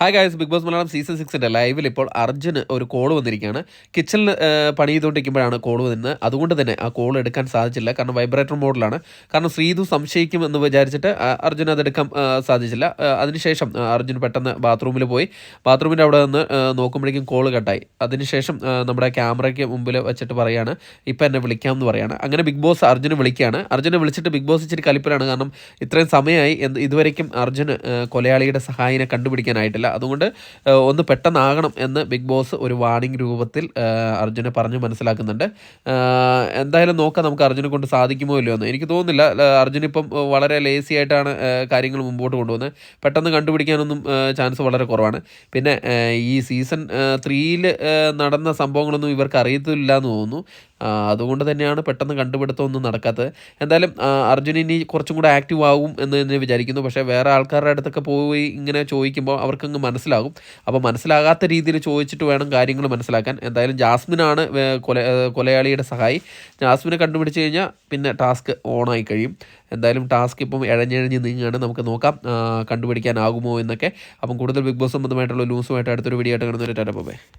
Hi guys Bigg Boss Malayalam season സിക്സിന്റെ ലൈവിൽ ഇപ്പോൾ അർജുന് ഒരു കോൾ വന്നിരിക്കുകയാണ്. കിച്ചണിൽ പണി ചെയ്തുകൊണ്ടിരിക്കുമ്പോഴാണ് കോൾ വന്നത് അതുകൊണ്ട് തന്നെ ആ കോൾ എടുക്കാൻ സാധിച്ചില്ല. കാരണം വൈബ്രേറ്റർ മോഡിലാണ് കാരണം ശ്രീതു സംശയിക്കും എന്ന് വിചാരിച്ചിട്ട് അർജുൻ അതെടുക്കാൻ സാധിച്ചില്ല. അതിനുശേഷം അർജുൻ പെട്ടെന്ന് ബാത്റൂമിൽ പോയി. ബാത്റൂമിന്റെ അവിടെ നിന്ന് നോക്കുമ്പോഴേക്കും കോൾ കട്ടായി അതിനുശേഷം നമ്മുടെ ക്യാമറയ്ക്ക് മുമ്പിൽ വെച്ചിട്ട് പറയാണ് ഇപ്പം എന്നെ വിളിക്കാം എന്ന് അങ്ങനെ ബിഗ് ബോസ് അർജുനെ വിളിക്കുകയാണ്. അർജുനെ വിളിച്ചിട്ട് ബിഗ് ബോസ് ഇച്ചിരി കലിപ്പിലാണ്. കാരണം ഇത്രയും സമയമായി ഇതുവരേക്കും അർജുന് കൊലയാളിയുടെ സഹായിനെ കണ്ടുപിടിക്കാനായിട്ടില്ല. അതുകൊണ്ട് ആ, ഒന്ന് പെട്ടെന്നാകണം എന്ന് ബിഗ് ബോസ് ഒരു വാണിംഗ് രൂപത്തിൽ അർജുനെ പറഞ്ഞ് മനസ്സിലാക്കുന്നുണ്ട്. എന്തായാലും നോക്കാം നമുക്ക് അർജുനെ കൊണ്ട് സാധിക്കുമോ ഇല്ലയോ എന്ന്. എനിക്ക് തോന്നുന്നില്ല. അർജുൻ ഇപ്പം വളരെ ലേസി ആയിട്ടാണ് കാര്യങ്ങൾ മുമ്പോട്ട് കൊണ്ടുപോകുന്നത് പെട്ടെന്ന് കണ്ടുപിടിക്കാനൊന്നും ചാൻസ് വളരെ കുറവാണ്. പിന്നെ ഈ സീസൺ ത്രീയിൽ നടന്ന സംഭവങ്ങളൊന്നും ഇവർക്ക് അറിയത്തില്ല എന്ന് തോന്നുന്നു. അതുകൊണ്ട് തന്നെയാണ് പെട്ടെന്ന് കണ്ടുപിടുത്തമൊന്നും നടക്കാത്തത്. എന്തായാലും അർജുൻ ഇനി കുറച്ചും കൂടെ ആക്റ്റീവ് ആകും എന്ന് തന്നെ വിചാരിക്കുന്നു. പക്ഷേ വേറെ ആൾക്കാരുടെ അടുത്തൊക്കെ പോയി ഇങ്ങനെ ചോദിക്കുമ്പോൾ അവർക്കങ്ങ് മനസ്സിലാകും. അപ്പോൾ മനസ്സിലാകാത്ത രീതിയിൽ ചോദിച്ചിട്ട് വേണം കാര്യങ്ങൾ മനസ്സിലാക്കാൻ. എന്തായാലും ജാസ്മിനാണ് കൊല കൊലയാളിയുടെ സഹായി. ജാസ്മിനെ കണ്ടുപിടിച്ച് കഴിഞ്ഞാൽ പിന്നെ ടാസ്ക് ഓണായി കഴിയും. എന്തായാലും ടാസ്ക് ഇപ്പം ഇഴഞ്ഞിഴഞ്ഞ് നീങ്ങുകയാണ് നമുക്ക് നോക്കാം കണ്ടുപിടിക്കാനാകുമോ എന്നൊക്കെ. അപ്പം കൂടുതൽ ബിഗ് ബോസ് സംബന്ധമായിട്ടുള്ള ലൂസുമായിട്ട് അടുത്തൊരു വീഡിയോ ആയിട്ട് കാണുന്നവരെ ടാറ്റ ബൈ.